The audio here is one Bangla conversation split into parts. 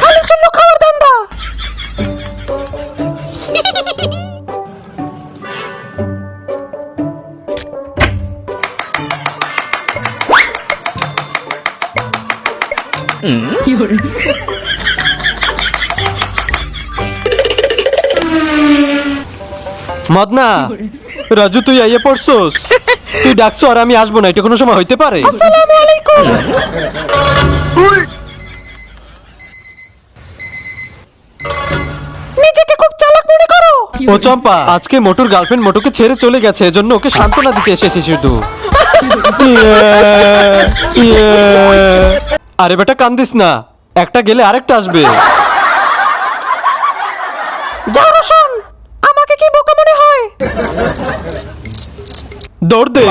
খালি চুল্লু খাওয়ার ধান্দা মদনা রাজু তুই আইয়ে পড়ছস? তুই ডাকছো আর আমি আসব না এটা কোনো সময় হইতে পারে? আসসালামু আলাইকুম নিজেকে খুব চালাক মনে করো ও চম্পা আজকে মোটুর গার্লফ্রেন্ড মোটুকে ছেড়ে চলে গেছে এজন্য ওকে সান্ত্বনা দিতে এসেছি শুধু। ইয়ে, ইয়ে। আরে বেটা কান্দিস না। একটা গেলে আরেকটা আসবে। যাও রসুন আমাকে কি বোকা মনে হয়? দৌড় দে।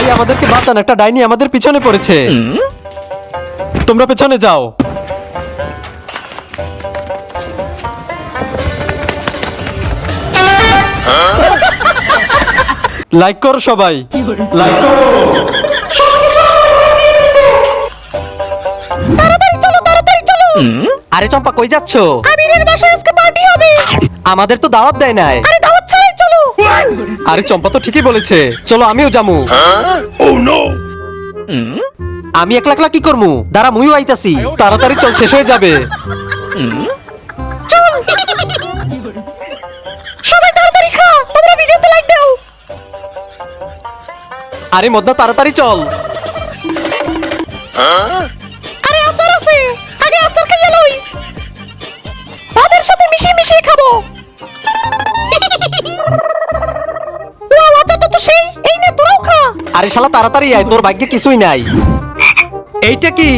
ভাই আমাদেরকে বাঁচান একটা ডাইনি আমাদের পিছনে পড়েছে। তোমরা পেছনে যাও। লাইক করো সবাই। লাইক করো। তাড়াতাড়ি চলো তাড়াতাড়ি চলো। আরে চম্পা কই যাচ্ছ? আমিরের বাসায় আজকে পার্টি হবে। আমাদের তো দাওয়াত দেয় নাই। আরে আরে চম্পা তো ঠিকই বলেছে। চলো আমিও যামু। আমি একলা একলা কি করমু? দাঁড়া মুইও আইতাছি। তাড়াতাড়ি চল শেষ হয়ে যাবে। সবাই তাড়াতাড়ি খা তোমরা ভিডিওতে লাইক দাও। আরে মদনা তাড়াতাড়ি চল। আরে আচার আছে। আগে আচার খাইয়ে লই। ভাতের সাথে মিশিয়ে মিশিয়ে খাব। আরে শালা তাড়াতাড়ি আয় তোর ভাগ্যে কিছুই নাই। এইটা কি?